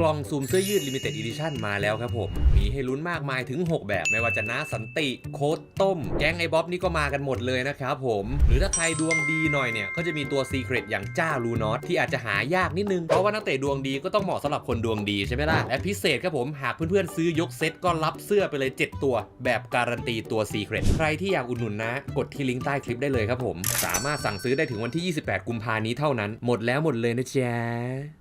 กล่องซูมเสื้อยืด Limited Edition มาแล้วครับผม มีให้ลุ้นมากมายถึง 6 แบบ ไม่ว่าจะน้าสันติ โค้ดต้ม แก๊งไอ้บ๊อบนี่ก็มากันหมดเลยนะครับผม หรือถ้าใครดวงดีหน่อยเนี่ย ก็จะมีตัวซีเครตอย่างจ้าลูนอตที่อาจจะหายากนิดนึง เพราะว่านักเตะดวงดีก็ต้องเหมาะสำหรับคนดวงดีใช่ไหมล่ะ และพิเศษครับผมหากเพื่อนๆซื้อยกเซตก็รับเสื้อไปเลย 7 ตัว แบบการันตีตัวซีเครตใครที่อยากอุดหนุนนะ กดที่ลิงก์ใต้คลิปได้เลยครับผม สามารถสั่งซื้อได้ถึงวันที่ 28 กุมภานี้เท่านั้น หมดแล้วหมดเลยนะจ๊ะ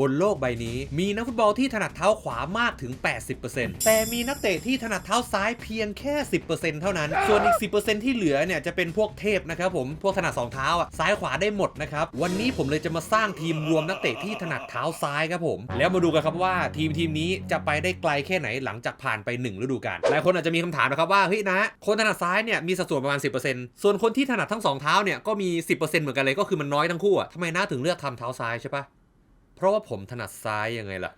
บนโลกใบนี้มีนักฟุตบอลที่ถนัดเท้าขวามากถึง 80%แต่มีนักเตะที่ถนัดเท้าซ้ายเพียงแค่ 10%เท่านั้น ส่วนอีก 10%ที่เหลือเนี่ยจะเป็นพวกเทพนะครับผม พวกถนัดสองเท้าอะซ้ายขวาได้หมดนะครับ วันนี้ผมเลยจะมาสร้างทีมรวมนักเตะที่ถนัดเท้าซ้ายครับผม แล้วมาดูกันครับว่าทีมทีมนี้จะไปได้ไกลแค่ไหนหลังจากผ่านไป 1 ฤดูกาล หลายคนอาจจะมีคำถามนะครับว่าเฮ้ยนะ คนถนัดซ้ายเนี่ยมีสัดส่วนประมาณ 10%ส่วนคนที่ถนัดทั้งสองเท้าเนี่ยก็มี 10%เหมือนกันเลยก็คือมันน้อยทั้งคู่อะทำไมน้าถึงเลือกทำเท้าซ้ายใช่ปะ เพราะว่าผมถนัดซ้ายยังไงล่ะ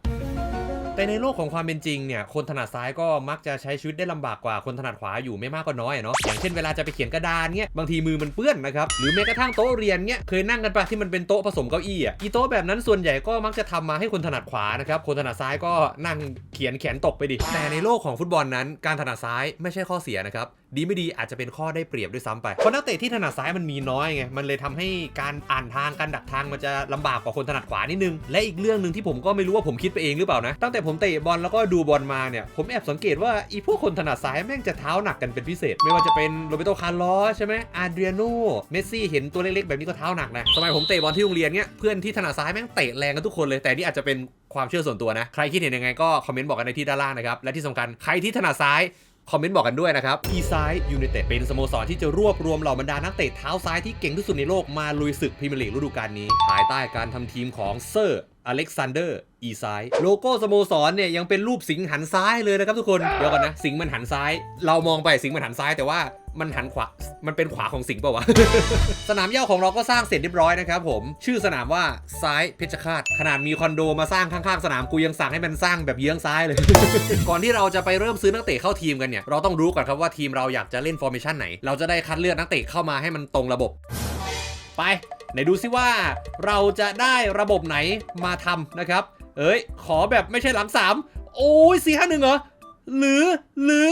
แต่ในโลกของความเป็นจริงเนี่ย คนถนัดซ้ายก็มักจะใช้ชีวิตได้ลำบากกว่าคนถนัดขวาอยู่ไม่มากก็น้อยเนาะ อย่างเช่นเวลาจะไปเขียนกระดานเงี้ย บางทีมือมันเปื้อนนะครับ หรือแม้กระทั่งโต๊ะเรียนเงี้ย เคยนั่งกันปะที่มันเป็นโต๊ะผสมเก้าอี้อะ อีโต๊ะแบบนั้นส่วนใหญ่ก็มักจะทำมาให้คนถนัดขวานะครับ คนถนัดซ้ายก็นั่งเขียนแขนตกไปดิ แต่ในโลกของฟุตบอลนั้น การถนัดซ้ายไม่ใช่ข้อเสียนะครับดีไม่ดีอาจจะเป็นข้อได้เปรียบด้วยซ้ำไป เพราะนักเตะที่ถนัดซ้ายมันมีน้อยไง มันเลยทำให้การอ่านทางการดักทางมันจะลำบากกว่าคนถนัดขวานิดนึง และอีกเรื่องหนึ่งที่ผมก็ไม่รู้ว่าผมคิดไปเองหรือเปล่านะ ตั้งแต่ผมเตะบอลแล้วก็ดูบอลมาเนี่ย ผมแอบสังเกตว่าอีพวกคนถนัดซ้ายแม่งจะเท้าหนักกันเป็นพิเศษ ไม่ว่าจะเป็นโรเบโตคาร์ลอสใช่ไหมอาเดรียโนเมสซี่เห็นตัวเล็กๆแบบนี้ก็เท้าหนักนะสมัยผมเตะบอลที่โรงเรียนเนี่ยเพื่อนที่ถนัดซ้ายแม่งเตะแรงกันทุกคนเลยแต่นี่อาจจะเป็นความเชื่อส่วนตัวนะ ใครคิดเห็นยังไงก็คอมเมนต์บอกกันในที่ด้านล่างนะครับ และที่สำคัญใครที่ถนัดซ้าย คอมเมนต์บอกกันด้วยนะครับอีซ้ายยูไนเต็ดเป็นสโมสรที่จะรวบรวมเหล่าบรรดานักเตะเท้าซ้ายที่เก่งที่สุดในโลกมาลุยศึกพรีเมียร์ลีกฤดูกาลนี้ภายใต้การทำทีมของเซอร์อเล็กซานเดอร์อีไซด์โลโก้สโมสรเนี่ยยังเป็นรูปสิงหันซ้ายเลยนะครับทุกคนเดี๋ยวก่อนนะสิงมันหันซ้าย เรามองไปสิงมันหันซ้ายแต่ว่า มันหันขวา มันเป็นขวาของสิงห์เปล่าวะ สนามหญ้าของเราก็สร้างเสร็จเรียบร้อยนะครับผม ชื่อสนามว่าซ้ายเพชรฆาต ขนาดมีคอนโดมาสร้างข้างๆ สนามกูยังสั่งให้มันสร้างแบบเยื้องซ้ายเลย ก่อนที่เราจะไปเริ่มซื้อนักเตะเข้าทีมกันเนี่ย เราต้องรู้ก่อนครับว่าทีมเราอยากจะเล่นฟอร์เมชันไหน เราจะได้คัดเลือกนักเตะเข้ามาให้มันตรงระบบ ไปไหนดูซิว่าเราจะได้ระบบไหนมาทำนะครับ เอ้ย ขอแบบไม่ใช่หลัง3โอ้ย4 5 1เหรอ หรือหรือ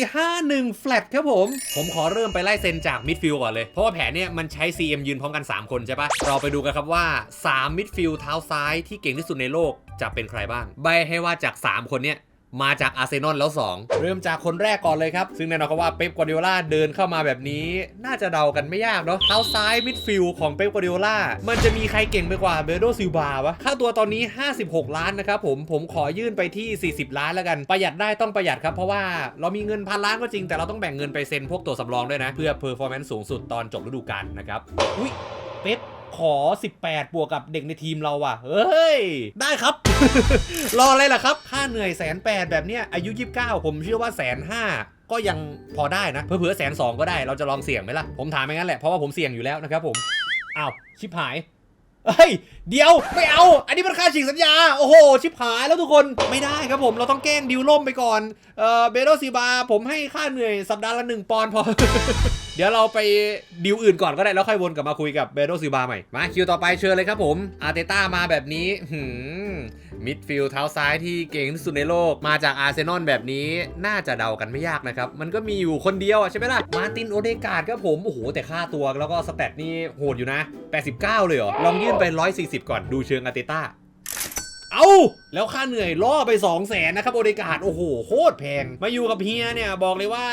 451 แฟลตครับผม ผมขอเริ่มไปไล่เซนจากมิดฟิลก่อนเลย เพราะว่าแผนเนี่ยมันใช้ CM ยืนพร้อมกัน 3 คนใช่ปะเราไปดูกันครับว่า 3 มิดฟิลเท้าซ้ายที่เก่งที่สุดในโลกจะเป็นใครบ้าง ใบให้ว่าจาก 3 คนเนี่ย มาจากอาร์เซนอลแล้ว 2 เริ่มจากคนแรกก่อนเลยครับ ซึ่งแน่นอนครับว่าเป๊ปกวาร์ดิโอลาเดินเข้ามาแบบนี้ น่าจะเดากันไม่ยากเนาะเท้าซ้ายมิดฟิลด์ของเป๊ปกวาร์ดิโอลามันจะมีใครเก่งไปกว่าเบโดซิลบาวะค่าตัวตอนนี้ 56 ล้านนะครับผมผมขอยื่นไปที่ 40 ล้านแล้วกันประหยัดได้ต้องประหยัดครับเพราะว่าเรามีเงินพันล้านก็จริงแต่เราต้องแบ่งเงินไปเซ็นพวกตัวสำรองด้วยนะ เพื่อเพอร์ฟอร์แมนซ์สูงสุดตอนจบฤดูกาลนะครับอุ้ยเป๊ป ขอ 18บวกกับเด็กในทีมเราว่ะ เฮ้ย ได้ครับ รออะไรล่ะครับ ค่าเหนื่อยแสนแปดแบบเนี้ยอายุ 29 ผมเชื่อว่าแสนห้าก็ยังพอได้นะ เผื่อๆแสนสองก็ได้เราจะลองเสี่ยงไหมล่ะ ผมถามไปงั้นแหละ เพราะว่าผมเสี่ยงอยู่แล้วนะครับผม อ้าว ชิบหายเฮ้ย เดี๋ยวไม่เอา อันนี้มันค่าฉีกสัญญา โอ้โห ชิบหายแล้วทุกคนไม่ได้ครับผมเราต้องแกล้งดิวล่มไปก่อน เออเบโดซีบาผมให้ค่าเหนื่อยสัปดาห์ละหนึ่งปอนด์พอ เดี๋ยวเราไปดิวอื่นก่อนก็ได้แล้วค่อยวนกลับมาคุยกับเบโดซิบาใหม่มาคิวต่อไปเชิญเลยครับผมอาร์เตต้ามาแบบนี้หืมมิดฟิลด์เท้าซ้ายที่เก่งที่สุดในโลก มาจากอาร์เซนอลแบบนี้น่าจะเดากันไม่ยากนะครับ มันก็มีอยู่คนเดียวอะใช่ไหมล่ะ มาตินโอเดกาดครับผม โอ้โห แต่ค่าตัวแล้วก็สแตทนี่โหดอยู่นะ 89 เลยเหรอ ลองยื่นไป 140 ก่อนดูเชิงอาร์เตต้า เอาแล้วค่าเหนื่อยล่อไป 2 0 0แสนนะครับโอเดกาดโอ้โหโคตรแพง มาอยู่กับเฮียเนี่ยบอกเลยว่า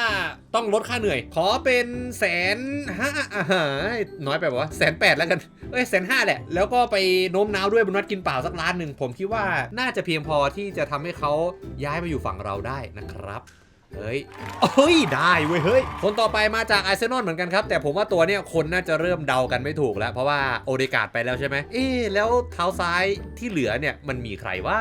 ต้องลดค่าเหนื่อย ขอเป็นแสนห้าอ่าฮะน้อยไปปะวะแสนแปดแล้วกันเอ้ยแสนห้าแหละ แล้วก็ไปโน้มน้าวด้วยบนวัดกินเปล่าสักล้านหนึ่งผมคิดว่าน่าจะเพียงพอที่จะทำให้เขาย้ายมาอยู่ฝั่งเราได้นะครับ เฮ้ยเฮ้ย ได้เว้ย เฮ้ย คนต่อไปมาจากอาร์เซนอลเหมือนกันครับ แต่ผมว่าตัวเนี้ยคนน่าจะเริ่มเดากันไม่ถูกแล้ว เพราะว่าโอเดการ์ดไปแล้วใช่ไหม เอ๊ะแล้วเท้าซ้ายที่เหลือเนี่ยมันมีใครว่า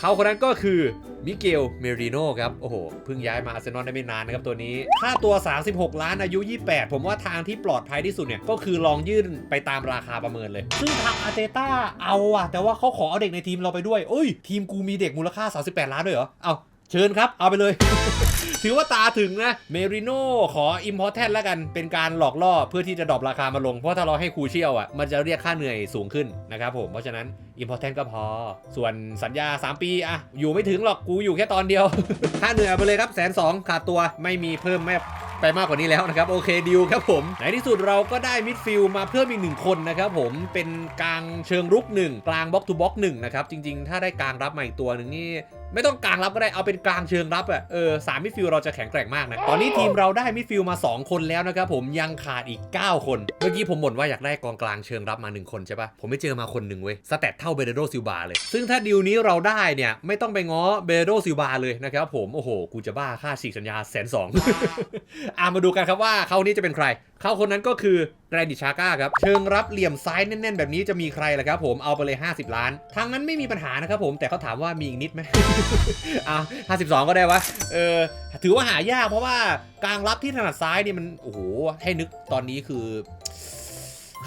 เขาคนนั้นก็คือมิเกล เมริโนครับ โอ้โห เพิ่งย้ายมาอาร์เซนอลได้ไม่นานนะครับตัวนี้ ค่าตัว 36 ล้านอายุ 28 ผมว่าทางที่ปลอดภัยที่สุดเนี่ย ก็คือลองยื่นไปตามราคาประเมินเลย ซึ่งทางอาร์เตต้าเอาอะแต่ว่าเขาขอเอาเด็กในทีมเราไปด้วยเอ้ย ทีมกูมีเด็กมูลค่า 38 ล้านด้วยเหรอ เอาเชิญครับ เอาไปเลย ถือว่าตาถึงนะ เมริโน่ขออิมพอร์ตแทนแล้วกัน เป็นการหลอกล่อเพื่อที่จะดรอปราคามาลง เพราะถ้าเราให้ครูเชี่ยวอะ มันจะเรียกค่าเหนื่อยสูงขึ้นนะครับผม เพราะฉะนั้น Important ก็พอ ส่วนสัญญา 3 ปีอะอยู่ไม่ถึงหรอกกูอยู่แค่ตอนเดียว ค่าเหนื่อยเอาไปเลยครับแสนสองขาดตัวไม่มีเพิ่มไม่ไปมากกว่านี้แล้วนะครับ โอเคดีลครับผม ในที่สุดเราก็ได้มิดฟิลด์มาเพิ่มอีกหนึ่งคนนะครับผมเป็นกลางเชิงรุกหนึ่งกลางบล็อกทูบล็อกหนึ่งนะครับ จริงๆ ถ้าได้กลางรับมาอีกตัวหนึ่งนี่ไม่ต้องกลางรับก็ได้เอาเป็นกลางเชิงรับอะเออสามมิดฟิลด์เราจะแข็งแกร่งมากนะ ตอนนี้ทีมเราได้มิดฟิลด์มา 2 คนแล้วนะครับผมยังขาดอีก 9 คน เมื่อกี้ผมบ่นว่าอยากได้กองกลางเชิงรับมา 1 คนใช่ปะผมไม่เจอมาคนหนึ่งเว้ยสเตตเท่าเบเดโดซิลบาเลย ซึ่งถ้าดีลนี้เราได้เนี่ย ไม่ต้องไปง้อเบเดโดซิลบาเลยนะครับผม โอ้โห กูจะบ้าค่าฉีกสัญญาแสนสองอะมาดูกันครับว่าเขานี้จะเป็นใคร เขาคนนั้นก็คือแกรนดิชาก้าครับ เชิงรับเหลี่ยมซ้ายแน่นๆ แบบนี้จะมีใครล่ะครับผมเอาไปเลย 50 ล้าน ทางนั้นไม่มีปัญหานะครับผมแต่เขาถามว่ามีอีกนิดไหมอะ52ก็ได้วะ เออ ถือว่าหายากเพราะว่ากลางรับที่ถนัดซ้ายนี่มัน โอ้โห ให้นึกตอนนี้คือ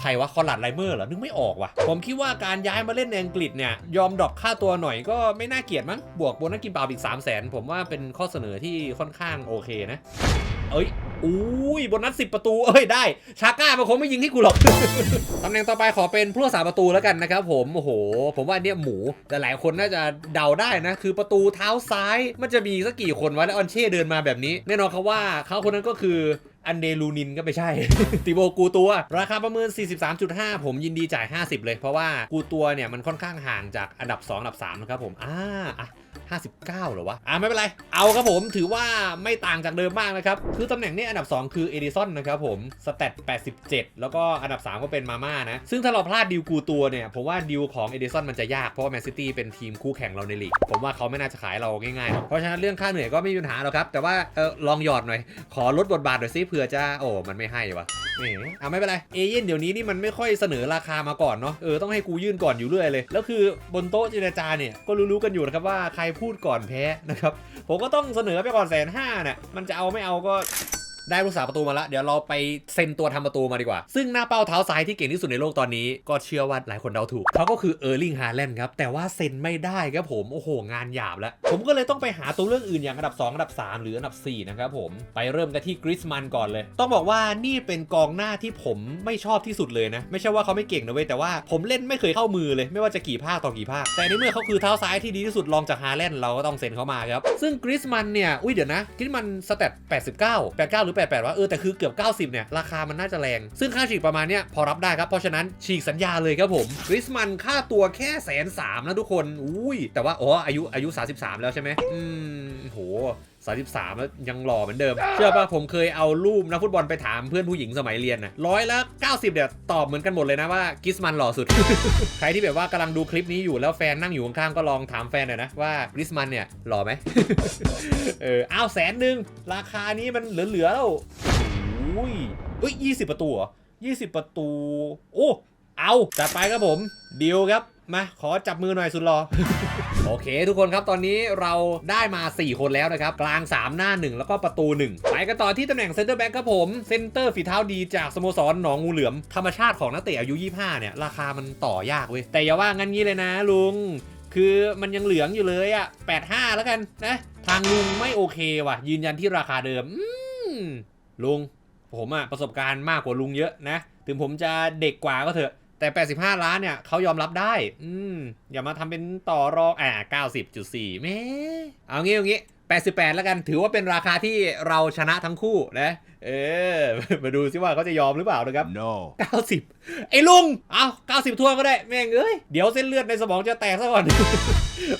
ใครวะคอนลัดไลเมอร์เหรอ นึกไม่ออกว่ะ ผมคิดว่าการย้ายมาเล่นในอังกฤษเนี่ย ยอมดรอปค่าตัวหน่อยก็ไม่น่าเกลียดมั้ง บวกโบนัสกินเปล่าอีก 3 0 0 0 0 0ผมว่าเป็นข้อเสนอที่ค่อนข้างโอเคนะ เอ้ยอุ้ยโบนัสสิบประตู เอ้ย ได้ ชาก้ามันคงไม่ยิงให้กูหรอก ตำแหน่งต่อไปขอเป็นผู้รักษาประตูแล้วกันนะครับผม โอ้โห ผมว่าอันเนี้ยหมูแต่หลายคนน่าจะเดาได้นะ คือประตูเท้าซ้าย มันจะมีสักกี่คนวะแล้วออนเช่เดินมาแบบนี้ แน่นอนครับว่าเขาคนนั้นก็คือ อันเดลูนินก็ไม่ใช่ ติโบกูตัว ราคาประเมิน 43.5 ผมยินดีจ่าย 50 เลย เพราะว่ากูตัวเนี่ยมันค่อนข้างห่างจากอันดับ 2 อันดับ3นะครับผมอ่าอะ 59เหรอวะ อ่าไม่เป็นไร เอาครับผมถือว่าไม่ต่างจากเดิมมากนะครับ คือตำแหน่งนี้อันดับ 2 คือเอดิสันนะครับผมสเตต87 แล้วก็อันดับ 3 ก็เป็นมาม่านะ ซึ่งถ้าเราพลาดดิวกูตัวเนี่ย ผมว่าดิวของเอดิสันมันจะยาก เพราะว่าแมนซิตี้เป็นทีมคู่แข่งเราในลีก ผมว่าเขาไม่น่าจะขายเราง่ายๆ เพราะฉะนั้นเรื่องค่าเหนื่อยก็ไม่มีปัญหาหรอกครับ แต่ว่าเออลองหยอดหน่อย ขอลดบทบาทหน่อยซิเผื่อจะโอ้มันไม่ให้วะแหมอะไม่เป็นไรเอเย่นเดี๋ยวนี้นี่มันไม่ค่อยเสนอราคามาก่อนเนาะเออต้องให้กูยื่นก่อนอยู่เรื่อยเลยแล้วคือบนโต๊ะเจรจาเนี่ยก็รู้ๆกันอยู่นะครับว่าใครพูดก่อนแพ้นะครับ ผมก็ต้องเสนอไปก่อนแสนห้าเนี่ยมันจะเอาไม่เอาก็ ได้ผู้สาประตูมาแล้วเดี๋ยวเราไปเซ็นตัวทำประตูมาดีกว่า ซึ่งหน้าเป้าเท้าซ้ายที่เก่งที่สุดในโลกตอนนี้ ก็เชื่อว่าหลายคนเดาถูกเขาก็คือเออร์ลิงฮาแลนด์ครับ แต่ว่าเซ็นไม่ได้ครับผม โอ้โห งานหยาบแล้ว ผมก็เลยต้องไปหาตัวเลือกอื่นอย่างอันดับ 2 อันดับ 3 หรืออันดับ 4 นะครับผม ไปเริ่มกันที่กริสมันก่อนเลย ต้องบอกว่านี่เป็นกองหน้าที่ผมไม่ชอบที่สุดเลยนะ ไม่ใช่ว่าเขาไม่เก่งนะเว้ยแต่ว่าผมเล่นไม่เคยเข้ามือเลย ไม่ว่าจะกี่ภาคต่อกี่ภาค แต่ในเมื่อเขาคือเท้าซ้ายที่ดีที่สุดรองจากฮาแลนด์เราก็ต้องเซ็นเขามาครับซึ่งกริสมันเนี่ยอุ้ยเดี๋ยวนะกริสมันสเตต89 89 หรือ88ว่าเออแต่คือเกือบ 90 เนี่ย ราคามันน่าจะแรง ซึ่งค่าฉีกประมาณเนี้ยพอรับได้ครับ เพราะฉะนั้นฉีกสัญญาเลยครับผมกริสมันค่าตัวแค่แสนสามนะทุกคน อุ้ยแต่ว่าอ๋ออายุอายุ 33 แล้วใช่ไหมอืมโห 33แล้วยังหล่อเหมือนเดิม เชื่อป่ะผมเคยเอารูปนักฟุตบอลไปถามเพื่อนผู้หญิงสมัยเรียนนะร้อยละ90เดี๋ยวตอบเหมือนกันหมดเลยนะว่ากิสมันหล่อสุด ใครที่แบบว่ากำลังดูคลิปนี้อยู่แล้วแฟนนั่งอยู่ข้างๆก็ลองถามแฟนหน่อยนะว่ากิสมันเนี่ยหล่อไหม เอออ้าวแสนหนึ่งราคานี้มันเหลือๆแล้วอุ้ยเอ้ยยี่สิบประตูเหรอยี่สิบประตู โอ้เอาจัดไปครับผมดีลครับ มาขอจับมือหน่อยสุดรอ โอเค ทุกคนครับตอนนี้เราได้มา 4 คนแล้วนะครับ กลาง 3 หน้า 1 แล้วก็ประตู 1 ไปกันต่อที่ตำแหน่งเซนเตอร์แบ็กครับผม เซนเตอร์ฝีเท้าดีจากสโมสรหนองงูเหลือม ธรรมชาติของนักเตะอายุ 25 เนี่ย ราคามันต่อยากเว้ย แต่อย่าว่างั้นงี้เลยนะลุง คือมันยังเหลืองอยู่เลยอะ85 แล้วกันนะ ทางลุงไม่โอเคว่ะ ยืนยันที่ราคาเดิมมลุง ผมอะประสบการณ์มากกว่าลุงเยอะนะ ถึงผมจะเด็กกว่าก็เถอะ แต่ 85 ล้านเนี่ยเขายอมรับได้ อืมอย่ามาทำเป็นต่อรองอ่า90.4แม่เอางี้เอางี้ 88 แล้วกันถือว่าเป็นราคาที่เราชนะทั้งคู่นะ เออ มาดูซิว่าเขาจะยอมหรือเปล่านะครับ No. 90 ไอ้ลุง เอา90ทั่วก็ได้ แม่งเอ้ย เดี๋ยวเส้นเลือดในสมองจะแตกซะก่อน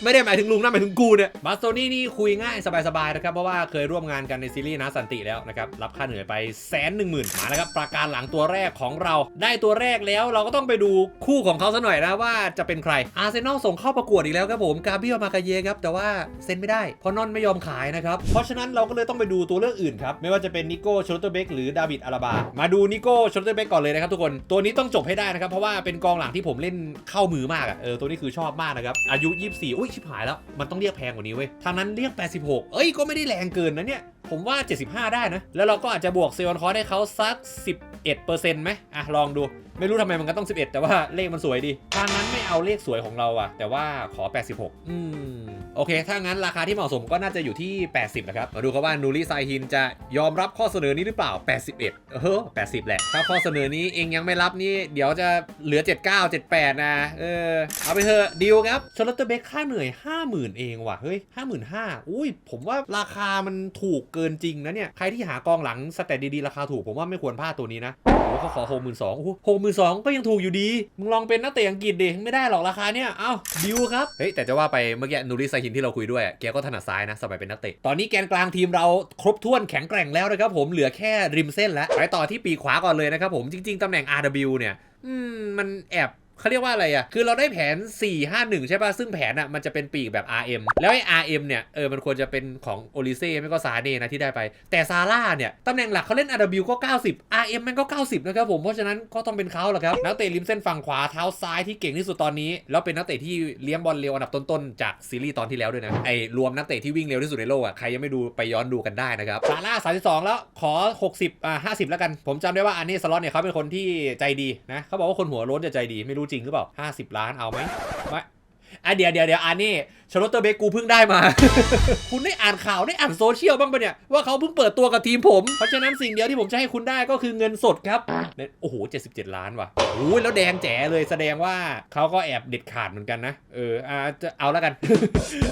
ไม่ได้หมายถึงลุงนะหมายถึงกูเนี่ยบาสโตนี่นี่คุยง่ายสบายๆนะครับ เพราะว่าเคยร่วมงานกันในซีรีส์นะสันติแล้วนะครับ รับค่าเหนื่อยไปแสนหนึ่งหมื่นมาแล้วครับประการหลังตัวแรกของเรา ได้ตัวแรกแล้วเราก็ต้องไปดูคู่ของเขาซะหน่อยนะว่าจะเป็นใครอาร์เซนอลส่งเข้าประกวดอีกแล้วครับผมกาเบียลมากาเยครับแต่ว่าเซ็นไม่ได้เพราะนอนไม่ยอมขายนะครับ เพราะฉะนั้นเราก็เลยต้องไปดูตัวเลือกอื่นครับ ไม่ว่าจะเป็นนิโก้ชลเตอร์เบกหรือดาวิดอาราบา มาดูนิโก้ชลเตอร์เบกก่อนเลยนะครับทุกคน ตัวนี้ต้องจบให้ได้นะครับ เพราะว่าเป็นกองหลังที่ผมเล่นเข้ามือมากอะเออตัวนี้คือชอบมากนะครับ อายุ 24 อุ้ยชิบหายแล้ว มันต้องเรียกแพงกว่านี้เว้ย ทางนั้นเรียก 86 เอ้ยก็ไม่ได้แรงเกินนะเนี่ย ผมว่า 75 ได้นะ แล้วเราก็อาจจะบวกเซลล์คอร์ให้เขาสัก 11%ไหมอะ ลองดู ไม่รู้ทำไมมันก็ต้อง 11 แต่ว่าเลขมันสวยดีทางนั้นไม่เอาเลขสวยของเราอะแต่ว่าขอ 86 อืม โอเค ถ้างั้นราคาที่เหมาะสมก็น่าจะอยู่ที่ 80 นะครับ มาดูครับว่านูริไซฮินจะยอมรับข้อเสนอนี้หรือเปล่า 81 เออ 80 แหละ ถ้าข้อเสนอนี้เองยังไม่รับนี่เดี๋ยวจะเหลือ 79 78 นะ เออ เอาไปเถอะดีลครับชาร์ลอตเตอร์เบคค่าเหนื่อย 50,000 เองว่ะ เฮ้ย55,000 อุ้ย ผมว่าราคามันถูกเกินจริงนะเนี่ย ใครที่หากองหลังสเตตดีๆ ราคาถูกผมว่าไม่ควรพลาดตัวนี้นะโอ้เขาขอหกหมื่นสองโอ้โหหกหมื่นสองก็ยังถูกอยู่ดี มึงลองเป็นนักเตะอังกฤษดิไม่ได้หรอกราคาเนี่ย เอ้าดิวครับ เฮ้ย แต่จะว่าไปเมื่อกี้นูริซาฮินที่เราคุยด้วยแกก็ถนัดซ้ายนะสมัยเป็นนักเตะตอนนี้แกนกลางทีมเราครบถ้วนแข็งแกร่งแล้วนะครับผมเหลือแค่ริมเส้นแล้วไปต่อที่ปีขวาก่อนเลยนะครับผมจริง ๆตำแหน่ง RW เนี่ยมันแอบ เขาเรียกว่าอะไรอะคือเราได้แผน 4 5 1 ใช่ป่ะ ซึ่งแผนอะมันจะเป็นปีกแบบ RM แล้วไอ้ RM เนี่ย เออ มันควรจะเป็นของโอลิเซ่ไม่ก็ซาเน่นะที่ได้ไป แต่ซาร่าเนี่ย ตำแหน่งหลักเขาเล่น RW ก็ 90 RM มันก็ 90 นะครับผม เพราะฉะนั้นก็ต้องเป็นเขาแหละครับ นักเตะริมเส้นฝั่งขวาเท้าซ้ายที่เก่งที่สุดตอนนี้ แล้วเป็นนักเตะที่เลี้ยงบอลเร็วอันดับต้นๆ จากซีรีส์ตอนที่แล้วด้วยนะ ไอ้รวมนักเตะที่วิ่งเร็วที่สุดในโลกอะใครยังไม่ดูไปย้อนดูกันได้นะครับ ซาร่า 32 แล้ว ขอ 60 อ่า 50 แล้วกัน ผมจำได้ว่าอันนี้สล็อตเนี่ยเขาเป็นคนที่ใจดีนะเขาบอกว่าคนหัวโล้นจะใจดีไม่รูู้้จริงหรือเปล่า 50 ล้านเอาไหมไม่อะเดี๋ยวเดี๋ยวเดี๋ยวอันนี้ ชาร์ลอตเตอร์เบกูเพิ่งได้มา คุณได้อ่านข่าวได้อ่านโซเชียลบ้างปะเนี่ย ว่าเขาเพิ่งเปิดตัวกับทีมผม เพราะฉะนั้นสิ่งเดียวที่ผมจะให้คุณได้ก็คือเงินสดครับเนี่ยโอ้โห 77 ล้านว่ะโอ้ยแล้วแดงแจ๋เลยแสดงว่าเขาก็แอบเด็ดขาดเหมือนกันนะ เอออ่าจะเอาแล้วกัน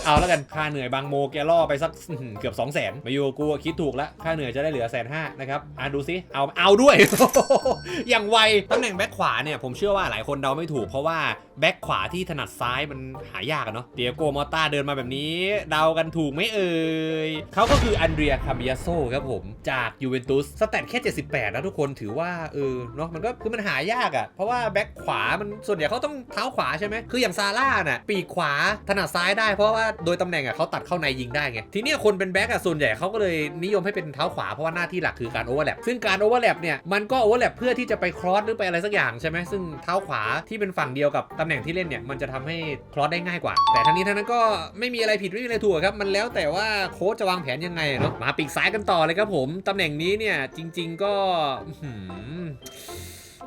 เอาแล้วกันค่าเหนื่อยบางโมแกล่อไปสักเกือบ 2 0 0 0 0นมาอยู่กูคิดถูกแล้วค่าเหนื่อยจะได้เหลือแสนห้านะครับอ่าดูซิเอาเอาด้วย อย่างไวตำแหน่งแบ็คขวาเนี่ยผมเชื่อว่าหลายคนเดาไม่ถูกเพราะว่าแบ็คขวาที่ถนัดซ้ายมันหายากเนาะเดียโกมอต้าเดินมาแบบนี้ เดากันถูกไหมเอ่ยเขาก็คืออันเดรียคามิยาโซครับผม จากยูเวนตุสสแตทแค่ 78 นะทุกคนถือว่า เออเนาะมันก็คือมันหายากอะเพราะว่าแบ็คขวามันส่วนใหญ่เขาต้องเท้าขวาใช่ไหมคืออย่างซาร่าน่ะปีกขวาถนัดซ้ายได้เพราะว่าโดยตำแหน่งอะเขาตัดเข้าในยิงได้ไงทีเนี้ยคนเป็นแบ็คอะส่วนใหญ่เขาก็เลยนิยมให้เป็นเท้าขวาเพราะว่าหน้าที่หลักคือการโอเวอร์แลปซึ่งการโอเวอร์แลปเนี่ยมันก็โอเวอร์แลปเพื่อที่จะไปครอสหรือไปอะไรสักอย่างใช่ไหมซึ่งเท้าขวาที่เป็นฝั่งเดียวกับตำแหน่งที่เล่นเนี่ยมันจะทำให้ครอสได้ง่ายกว่า แต่ทั้งนี้ทั้งนั้นก็ไม่มีอะไรผิดไม่มีอะไรถูกครับ มันแล้วแต่ว่าโค้ชจะวางแผนยังไงเนาะมาปีกซ้ายกันต่อเลยครับผมตำแหน่งนี้เนี่ยจริง ๆ ก็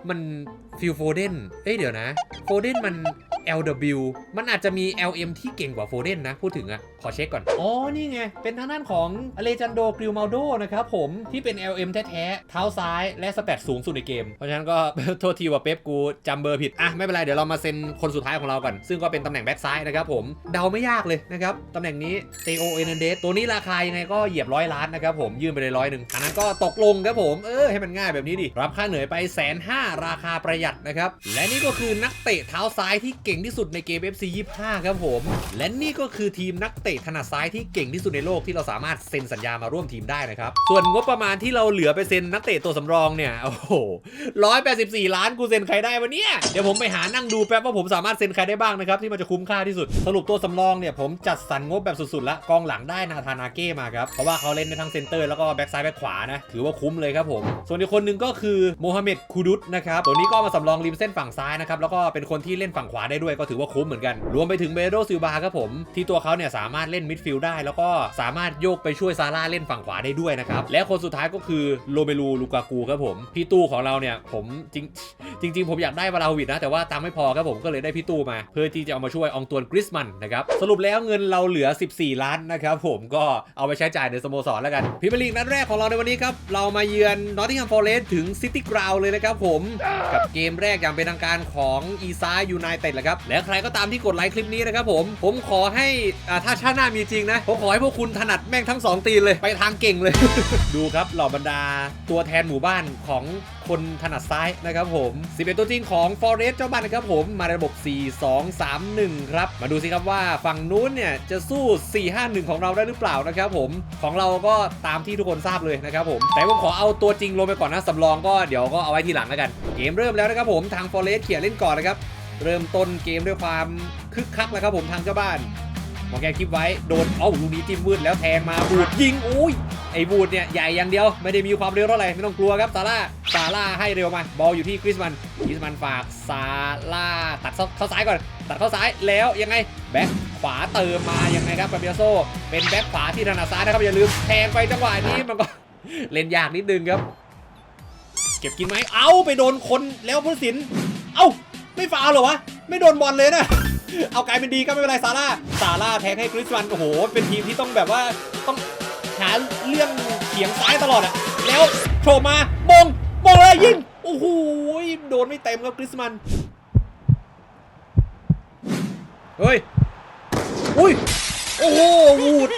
มันฟิลโฟเดนเอ้ยเดี๋ยวนะ โฟเดนมัน LW มันอาจจะมี LM ที่เก่งกว่าโฟเดนนะ พูดถึงอะขอเช็คก่อน อ๋อ นี่ไง เป็นทางด้านของอเลจันโดกริลมาโดนะครับผมที่เป็น LM แท้ๆ เท้าซ้ายและสเตตสูงสุดในเกม เพราะฉะนั้นก็ โทษทีว่าเป๊ปกูจำเบอร์ผิด อะ ไม่เป็นไร เดี๋ยวเรามาเซ็นคนสุดท้ายของเราก่อน ซึ่งก็เป็นตำแหน่งแบ็กซ้ายนะครับผมเดาไม่ยากเลยนะครับตำแหน่งนี้เตโอเอเนเดสตัวนี้ราคายังไงก็เหยียบร้อยล้านนะครับผมยื่นไปเลยร้อยหนึ่งอันนั้นก็ตกลงครับผมเออให้มันง่ายแบบนี้ดิรับค่าเหนื่อยไปแสนห้าราคาประหยัดนะครับและนี่ก็คือนักเตะเท้าซ้ายที่เก่ง่งที่สุดในเกม FC 25 ครับผม และนี่ก็คือทีมนักเตะถนัดซ้ายที่เก่งที่สุดในโลกที่เราสามารถเซ็นสัญญามาร่วมทีมได้นะครับ ส่วนงบประมาณที่เราเหลือไปเซ็นนักเตะตัวสำรองเนี่ย โอ้โหร้อยแปดสิบสี่ล้านกูเซ็นใครได้วะเนี่ย เดี๋ยวผมไปหานั่งดูแป๊บว่าผมสามารถเซ็นใครได้บ้างนะครับที่มันจะคุ้มค่าที่สุด สรุปตัวสำรองเนี่ยผมจัดสรรงบแบบสุดๆละกองหลังได้นาธานาเก้มาครับ เพราะว่าเขาเล่นในทั้งเซนเตอร์แล้วก็แบ็กซ้ายแบ็กขวานะ ถือว่าคุ้มเลยครับผม ส่วนอีกคนหนึ่งก็คือโมฮัมเหม็ดคูดุตนะครับ ตัวนี้ก็มาสำรองริมเส้นฝั่งซ้ายนะครับ แล้วก็เป็นคนที่เล่นฝั่งขวาได้ด้วยก็ถือว่าคุ้มเหมือนกัน รวมไปถึงเบโดซิลบาครับผม ที่ตัวเขาเนี่ยสามารถเล่นมิดฟิลด์ได้ แล้วก็สามารถโยกไปช่วยซาร่าเล่นฝั่งขวาได้ด้วยนะครับ และคนสุดท้ายก็คือโรเมลูลูกากูครับผม พี่ตู้ของเราเนี่ยผมจริงจริงผมอยากได้วาลาวิดนะ แต่ว่าตังไม่พอครับผมก็เลยได้พี่ตู้มา เพื่อที่จะเอามาช่วยองตวนกริสมันนะครับสรุปแล้วเงินเราเหลือ 14 ล้านนะครับผมก็เอาไปใช้จ่ายในสโมสรแล้วกันพรีเมียร์ลีกนัดแรกของเราในวันนี้ครับเรามาเยือนนอตติงแฮมฟอร์เรสถึงซิตี้กราวเลยนะครับผมกับเกมแรกอย่างเป็นทางการของอีซายยูไนเต็ดแหละครับและใครก็ตามที่กดไลค์คลิปนี้นะครับผม ผมขอให้อ่าถ้าชาติหน้ามีจริงนะ ผมขอให้พวกคุณถนัดแม่งทั้งสองตีนเลย ไปทางเก่งเลย ดูครับเหล่าบรรดาตัวแทนหมู่บ้านของคนถนัดซ้ายนะครับผม 11 ตัวจริงของ Forest เจ้าบ้านนะครับผม มาในระบบ 4 2 3 1 ครับ มาดูสิครับว่าฝั่งนู้นเนี่ยจะสู้ 4 5 1 ของเราได้หรือเปล่านะครับผม ของเราก็ตามที่ทุกคนทราบเลยนะครับผม แต่ผมขอเอาตัวจริงลงไปก่อนนะสำรองก็เดี๋ยวก็เอาไว้ทีหลังแล้วกัน เกมเริ่มแล้วนะครับผม ทาง Forest เขี่ยเล่นก่อนนะครับ เริ่มต้นเกมด้วยความคึกคักแล้วครับผมทางเจ้าบ้านหมอแกคลิปไว้โดนเอ้าลูกนี้จิ้มมืดแล้วแทงมาบูดยิงอุ้ยไอ้บูดเนี่ยใหญ่อย่างเดียวไม่ได้มีความเร็วเท่าไหร่ไม่ต้องกลัวครับซาร่าซาร่าให้เร็วมาบอลอยู่ที่คริสมันคริสมันฝากซาร่าตัดเข้าซ้ายก่อน ตัดเข้าซ้ายแล้วยังไงแบ็คขวาเติมมายังไงครับปาเบียโซเป็นแบ็คขวาที่ถนัดซ้ายนะครับอย่าลืมแทงไปจังหวะนี้มันก็เล่นยากนิดนึงครับ เก็บกินไหมเอาไปโดนคนแล้วพุทธศิลป์เอ้า ไม่ฟาวหรอวะ ไม่โดนบอลเลยนะ เอากลายเป็นดีก็ไม่เป็นไรซาร่า ซาร่าแทงให้กริสมันโอ้โห เป็นทีมที่ต้องแบบว่าต้องหาเรื่องเฉียงซ้ายตลอดอะแล้วโผล่มาบงบงเลยยิง โอ้โห โดนไม่เต็มครับกริสมัน เฮ้ย อุ้ย โอ้โหวูด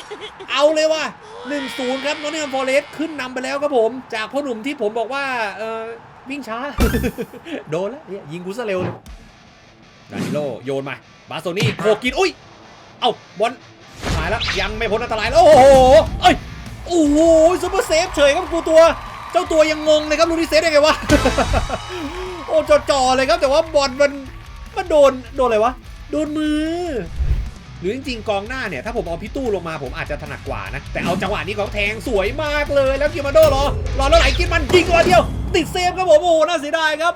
เอาเลยว่ะ1-0 ครับนอตติงแฮมฟอเรสต์ขึ้นนำไปแล้วครับผม จากพ่อหนุ่มที่ผมบอกว่า เออ วิ่งช้า โดนแล้วเนี่ยยิงกูซะเร็วเลยดานิโลโยนมาบาโซนี่โคกินอุ้ย เอ้าบอลหายแล้วยังไม่พ้นอันตรายแล้วโอ้โหเอ้ยโอ้โหซูเปอร์เซฟเฉยครับกูตัว เจ้าตัวยังงงเลยครับลูกนี้เซฟได้ไงวะโอ้จ่อๆเลยครับแต่ว่าบอลมันมันโดนโดนอะไรวะโดนมือ หรือจริงๆกองหน้าเนี่ยถ้าผมเอาพี่ตู้ลงมาผมอาจจะถนัดกว่านะ แต่เอาจังหวะนี้ของแทงสวยมากเลยแล้วกิมาโดรอรอแล้วไหลกินมันยิงตัวเดียว ติดเซฟครับผมโอ้โหน่าเสียดายครับ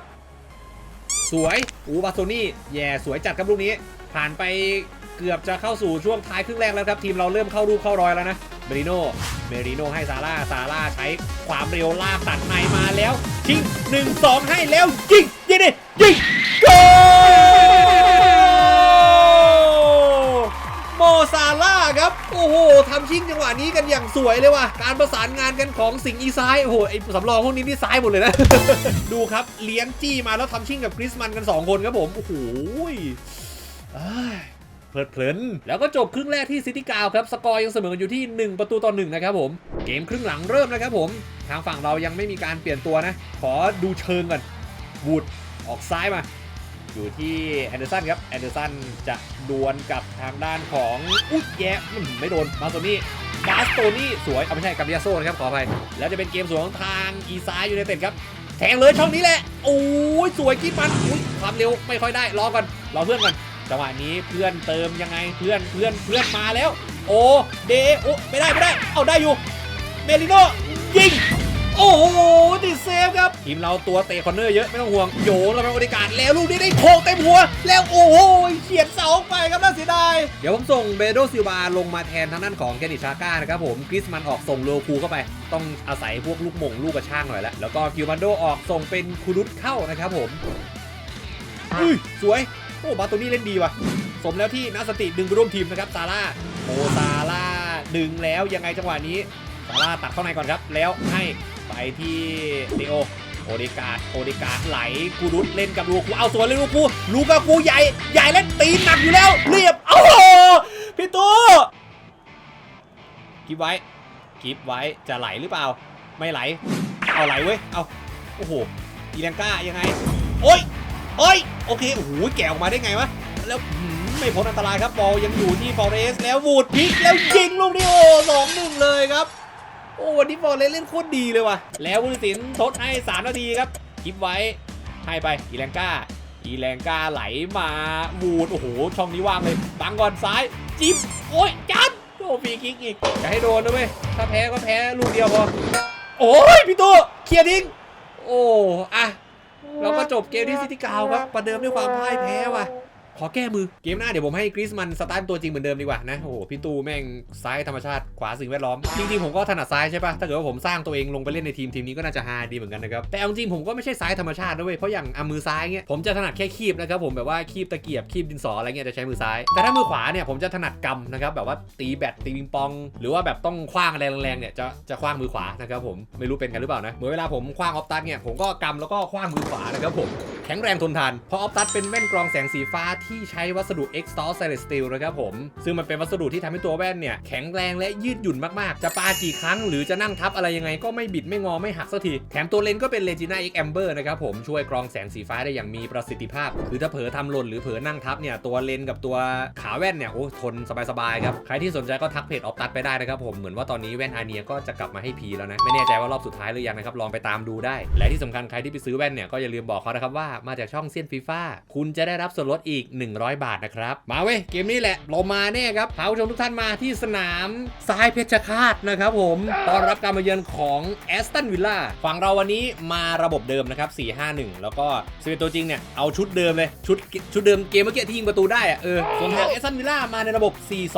สวยอูบาโซนี่แย่สวยจัดครับลูกนี้ ผ่านไปเกือบจะเข้าสู่ช่วงท้ายครึ่งแรกแล้วครับ ทีมเราเริ่มเข้ารูปเข้ารอยแล้วนะเมริโนเมริโนให้ซาร่าซาร่าใช้ความเร็วลากตัดในมาแล้วชิงหนึ่งสองให้แล้วยิงยิงดิยิง โอ้โหทำชิงจังหวะนี้กันอย่างสวยเลยว่ะ การประสานงานกันของสิงห์อีซ้าย โอ้โห ไอ้สำรองพวกนี้นี่ซ้ายหมดเลยนะ ดูครับ เลี้ยงจี้มาแล้วทำชิงกับกริสมันกัน 2 คนครับผม โอ้โหอ้เพลิดเพลิน แล้วก็จบครึ่งแรกที่ซิตี้กาวครับ สกอร์ยังเสมอกันอยู่ที่ 1 ประตูต่อ1นะครับผม เกมครึ่งหลังเริ่มนะครับผม ทางฝั่งเรายังไม่มีการเปลี่ยนตัวนะ ขอดูเชิงก่อนวูดออกซ้ายมา อยู่ที่แอนเดอร์สันครับแอนเดอร์สันจะดวลกับทางด้านของอุ๊ยแย่ไม่โดนมาโซนี่บาสโตนี่สวยเอาไม่ใช่กับเบียโซนะครับขออภัยแล้วจะเป็นเกมสวนของทางอีซายยูไนเต็ดครับแทงเลยช่องนี้แหละโอ้ยสวยกิ๊บมันอุ้ยความเร็วไม่ค่อยได้รอก่อนรอเพื่อนก่อนจังหวะนี้เพื่อนเติมยังไงเพื่อนเพื่อนเพื่อนมาแล้ว โอเดโอไม่ได้ไม่ได้เอาได้อยู่เมลิโนยิง โอ้โหติดเซฟครับ ทีมเราตัวเตะคอนเนอร์เยอะ ไม่ต้องห่วงโยนเราเป็นโอกาสแล้วลูกนี้ได้โคงเต็มหัว แล้วโอ้โหเฉียดเสาออกไปครับน่าเสียดาย เดี๋ยวผมส่งเบโดซิวาลงมาแทนทางด้านของแกนิชาก้านะครับผมกริสมันออกส่งโลคูเข้าไป ต้องอาศัยพวกลูกหมงลูกกระช่างหน่อยแล้วแล้วก็คิวมันโดออกส่งเป็นคูรุตเข้านะครับผมอุ้ยสวยโอ้บาโตนี่เล่นดีว่ะ สมแล้วที่นัสติดึงไปร่วมทีมนะครับซาร่าโอซาร่าดึงแล้วยังไงจังหวะนี้ซาร่าตัดเข้าในก่อนครับ แล้วให้ ไปที่เดโอโอเดการ์โอเดการ์ไหลกูรุดเล่นกับลูกูเอาสวนเลยลูกูลูกากูใหญ่ใหญ่เล่นตีนหนักอยู่แล้วเรียบโอ้โหพี่ตู้กิบไว้กิบไว้จะไหลหรือเปล่า ไม่ไหล เอาไหลเว้ยเอาโอ้โหอีแลงก้ายังไงโอ้ยโอ้ยโอเคโอ้โหแกะออกมาได้ไงวะแล้วไม่พ้นอันตรายครับบอลยังอยู่ที่ฟอเรสแล้ววูดพลิกแล้วยิงลูกนี้โอ้สองหนึ่งเลยครับ โอ้วันนี้ฟอเรสเล่นโคตรดีเลยว่ะ แล้ววุฒิสินทดให้ 3 นาทีครับคิปไว้ให้ไปอีแลงก้าอีแลงก้าไหลมาวูดโอ้โห ช่องนี้ว่างเลยบังก่อนซ้าย จิ้มโอ้ยจัดโอ้ฟีคิกอีกจะให้โดนนะเว้ยถ้าแพ้ก็แพ้ลูกเดียวพอโอ้ยพี่ตู้เคลียร์ทิ้งโอ้อะเราก็จบเกมที่ซิตี้กาวครับประเดิมด้วยความพ่ายแพ้ว่ะ ขอแก้มือเกมหน้าเดี๋ยวผมให้กริสมันสไตาร์ตัวจริงเหมือนเดิมดีกว่านะโอ้โหพี่ตูแม่งซ้ายธรรมชาติขวาสิ่งแวดล้อมจริงๆผมก็ถนัดซ้ายใช่ปะถ้าเกิดว่าผมสร้างตัวเองลงไปเล่นในทีมทีมนี้ก็น่าจะฮาดีเหมือนกันนะครับแต่เอาจริงผมก็ไม่ใช่ซ้ายธรรมชาตินะเว้ยเพราะอย่างเอามือซ้ายเงี้ยผมจะถนัดแค่คีบนะครับผมแบบว่าคีบตะเกียบคีบดินสออะไรเงี้ยจะใช้มือซ้าย แต่ถ้ามือขวาเนี่ยผมจะถนัดกำนะครับแบบว่าตีแบตตีปิงปอง หรือว่าแบบต้องคว้างอะไรแรงๆเนี่ยจะจะคว้างมือขวานะครับผมไม่รู้เป็นกันหรือเปล่านะเหมือนเวลาผมคว้างออฟตัสเนี่ยผมก็กำแล้วก็คว้างมือขวานะครับผมแข็งแรงทนทานเพราะออฟตัสเป็นแว่นกรองแสงสีฟ้าทที่ใช้วัสดุ X t o r Stainless Steel นะครับผม ซึ่งมันเป็นวัสดุที่ทำให้ตัวแว่นเนี่ย แข็งแรงและยืดหยุ่นมาก ๆ จะปากี่ครั้งหรือจะนั่งทับอะไรยังไงก็ไม่บิดไม่งอไม่หักสักที แถมตัวเลนส์ก็เป็น Regina X Amber นะครับผมช่วยกรองแสงสีฟ้าได้อย่างมีประสิทธิภาพ คือถ้าเผลอทำหล่นหรือเผลอนั่งทับเนี่ยตัวเลนส์กับตัวขาแว่นเนี่ยโอ้ทนสบายๆครับใครที่สนใจก็ทักเพจออฟตัสไปได้นะครับผมเหมือนว่าตอนนี้แว่นอาเนียก็จะกลับมาให้พีแล้วนะไม่แน่ใจว่ารอบสุดท้ายหรือยังนะครับลองไปตามดูได้ และที่สำคัญใครที่ไปซื้อแว่นเนี่ยก็อย่าลืมบอกเขานะครับว่ามาจากช่องเซียนฟีฟ่าคุณจะได้รับส่วนลดอีก100 บาทนะครับ มาเว้ย เกมนี้แหละ เรามาแน่ครับพาผู้ชมทุกท่านมาที่สนามทรายเพชรฆาตนะครับผมต้อนรับการมาเยือนของแอสตันวิลล่าฝั่งเราวันนี้มาระบบเดิมนะครับ 4-5-1 แล้วก็สเปนตัวจริงเนี่ย เอาชุดเดิมเลย ชุดชุดเดิมเกมเมื่อกี้ที่ยิงประตูได้อะเออส่วนทางแอสตันวิลล่ามาในระบบ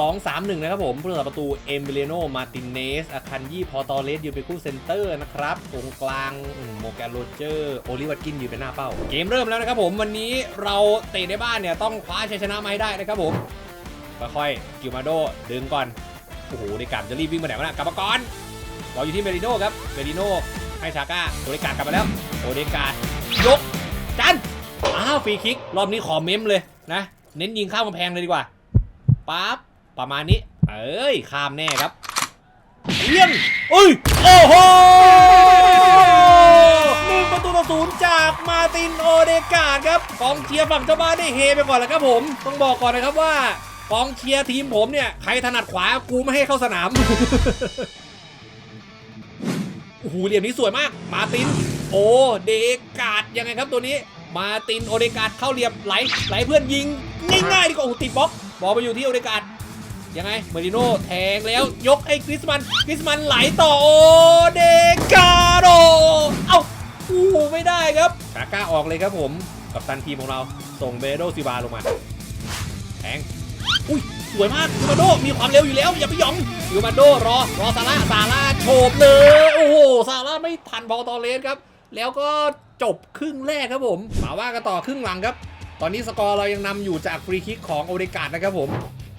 4-2-3-1 นะครับผมผู้รักษาประตูเอมเบเลโนมาตินเนสอาคันยี่พอตอเลสอยู่เป็นคู่เซนเตอร์นะครับตรงกลางโมแกนโรเจอร์โอลิวัตกินอยู่เป็นหน้าเป้า เกมเริ่มแล้วนะครับผมวันนี้เราเตะในบ้านเนี่ยต้องคว้าชัยชนะมาให้ได้นะครับผมค่อยๆกิวมาโดดึงก่อนโอ้โหเดกามจะรีบวิ่งมาไหนวะน่ะกลับมาก่อนเราอยู่ที่เมริโน่ครับเมริโน่ให้ชาก้าโอเดกาดกลับมาแล้วโอเดกาดยกจันอ้าวฟรีคิกรอบนี้ขอเมมเลยนะเน้นยิงข้ามกำแพงเลยดีกว่าปั๊บประมาณนี้ เอ้ยข้ามแน่ครับเลี้ยงเอ้ยโอ้โห งประตูต่อศูนย์จากมาตินโอเดกาดครับกองเชียร์ฝั่งเจ้าบ้านได้เฮไปก่อนแล้วครับผม ต้องบอกก่อนนะครับว่ากองเชียร์ทีมผมเนี่ย ใครถนัดขวากูไม่ให้เข้าสนาม โอ้โหเหลี่ยมนี้สวยมาก มาติน โอเดกาดยังไงครับตัวนี้ มาตินโอเดกาดเข้าเหลี่ยมไหลไหลเพื่อนยิงง่ายๆดีกว่าโอ้ติดบล็อกบอลไปอยู่ที่โอเดกาดยังไงเมริโน่แทงแล้วยกให้กริสมันกริสมันไหลต่อโอเดกาโดเอ้า อ้โหไม่ได้ครับกาก้าออกเลยครับผม กับตันทีมของเรา ส่งเบโดซิบาลงมาแทงอุ้ยสวยมากยูมาโดมีความเร็วอยู่แล้ว อย่าไปหยองยูมาโดรอ รอซาร่าซาร่าโฉบเลย โอ้โหซาร่าไม่ทันบอลตอเลสครับ แล้วก็จบครึ่งแรกครับผม มาว่ากันต่อครึ่งหลังครับ ตอนนี้สกอร์เรายังนำอยู่จากฟรีคิกของโอเดกาดนะครับผม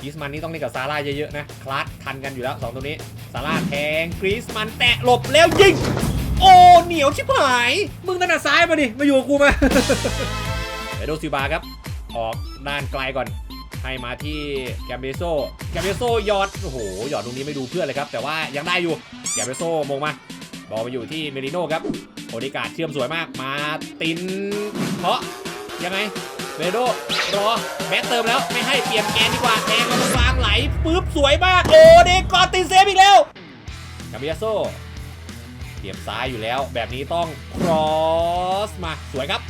กรีซมันนี่ต้องเล่นกับซาร่าเยอะๆนะ คลาสทันกันอยู่แล้วสองตัวนี้ ซาร่าแทงกรีซมันแตะหลบแล้วยิง เหนียวชิบหาย มึงถนัดซ้ายมาดิ มาอยู่กับกูมาเอโดซิบาครับ ออกด้านไกลก่อน ให้มาที่แกมเบโซแกมเบโซยอด โอ้โห ยอดตรงนี้ไม่ดูเพื่อนเลยครับ แต่ว่ายังได้อยู่ แกมเบโซมงมา บอลมาอยู่ที่เมริโน่ครับ โอเดกาดเชื่อมสวยมาก มาตินเพาะยังไงเมโดรอแบ็คเติมแล้วไม่ให้เปลี่ยนแกนดีกว่าแทงมาตรงกลางไหลปึ๊บสวยมาก โอเดกอดตินเซฟอีกแล้วกามิยาโซ เตรียมซ้ายอยู่แล้ว แบบนี้ต้องครอสมาสวยครับ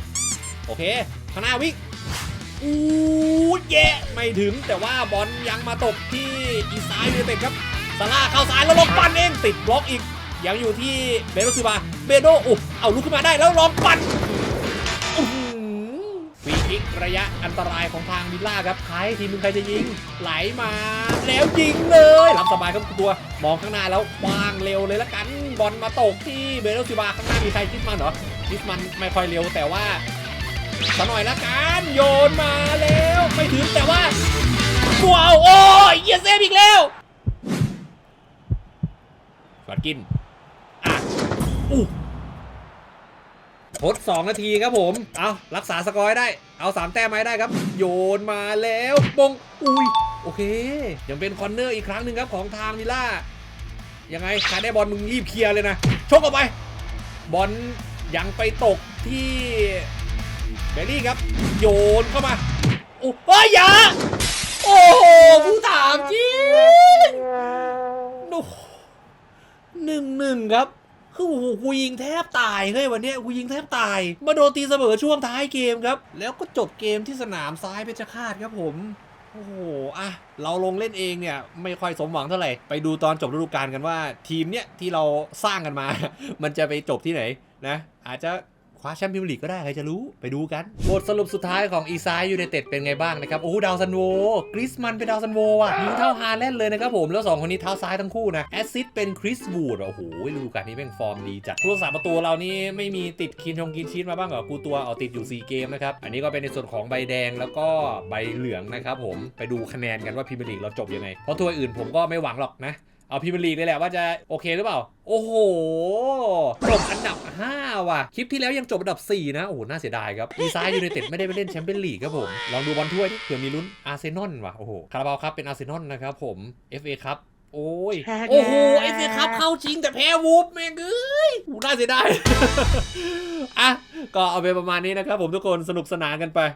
โอเคข้างหน้าวิ่งอู้แย่ไม่ถึงแต่ว่าบอลยังมาตกที่อีซ้ายยูเต็ดครับซาร่าเข้าซ้ายแล้วลงปั่นเองติดบล็อกอีกยังอยู่ที่เบโดซูบาเบโดอุ๊เอาลุกขึ้นมาได้แล้วลองปั่น รีคิกระยะอันตรายของทางวิลล่าครับใครทีมมึงใครจะยิง ไหลมา แล้วยิงเลยรับสบายครับตัว มองข้างหน้าแล้ววางเร็วเลยละกันบอลมาตกที่เบโดซิบาข้างหน้ามีใครคิดมันเหรอคิดมันไม่ค่อยเร็วแต่ว่าสกหน่อยละกันโยนมาแล้วไม่ถึงแต่ว่าว้าวโอ้ยเยียเซฟอีกแล้วฟัดกินอะอู้ ทด2นาทีครับผม เอารักษาสกอร์ได้ เอา 3 แต้มไม้ได้ครับ โยนมาแล้วบงอุ้ย โอเค ยังเป็นคอนเนอร์อีกครั้งหนึ่งครับของทางมิล่า ยังไงใครได้บอลมึงรีบเคลียร์เลยนะ ชกออกไป บอลยังไปตกที่เบลลี่ครับ โยนเข้ามาโอ้ยอย่าโอ้โหกูถามจริงหนึ่งหนึ่งครับ คือโอ้โหกูยิงแทบตายเฮ้ยวันนี้กูยิงแทบตาย มาโดนตีเสมอช่วงท้ายเกมครับ แล้วก็จบเกมที่สนามซ้ายเพชรฆาตครับผมโอ้โหอะเราลงเล่นเองเนี่ยไม่ค่อยสมหวังเท่าไหร่ ไปดูตอนจบฤดูกาลกันว่าทีมเนี่ยที่เราสร้างกันมา มันจะไปจบที่ไหนนะ อาจจะ คว้าแชมป์พรีเมียร์ลีกก็ได้ใครจะรู้ไปดูกันบทสรุปสุดท้ายของอีซายยูไนเต็ดเป็นไงบ้างนะครับโอ้ดาวซันโวกริสมันเป็นดาวซันโวอะยิงเท่าฮาแลนด์เลยนะครับผมแล้ว 2 คนนี้เท้าซ้ายทั้งคู่นะแอสซิสเป็นคริสวูดโอ้โหฤดูกาลนี้เป็นฟอร์มดีจัดผู้รักษาประตูเรานี่ไม่มีติดคินชงกินชีสมาบ้างเหรอกูตัวเอาติดอยู่ 4 เกมนะครับอันนี้ก็เป็นในส่วนของใบแดงแล้วก็ใบเหลืองนะครับผมไปดูคะแนนกันว่าพรีเมียร์ลีกเราจบยังไงเพราะทัวร์อื่นผมก็ไม่หวังหรอกนะ เอาพรีเมียร์ลีกเลยแหละว่าจะโอเคหรือเปล่า โอ้โห จบอันดับ 5 ว่ะ คลิปที่แล้วยังจบอันดับ 4 นะ โอ้โห น่าเสียดายครับอีซายยูไนเต็ดไม่ได้ไปเล่นแชมเปี้ยนลีกครับผม ลองดูบอลถ้วยดิเผื่อมีลุ้นอาร์เซนอลว่ะ โอ้โห คาราบาวครับเป็นอาร์เซนอลนะครับผม FA ครับโอ้ย โอ้โห FA ครับเข้าจริงแต่แพ้วูฟแม่งเอ้ยโอ้โหน่าเสียดายอะ ก็เอาไปประมาณนี้นะครับผมทุกคนสนุกสนานกันไป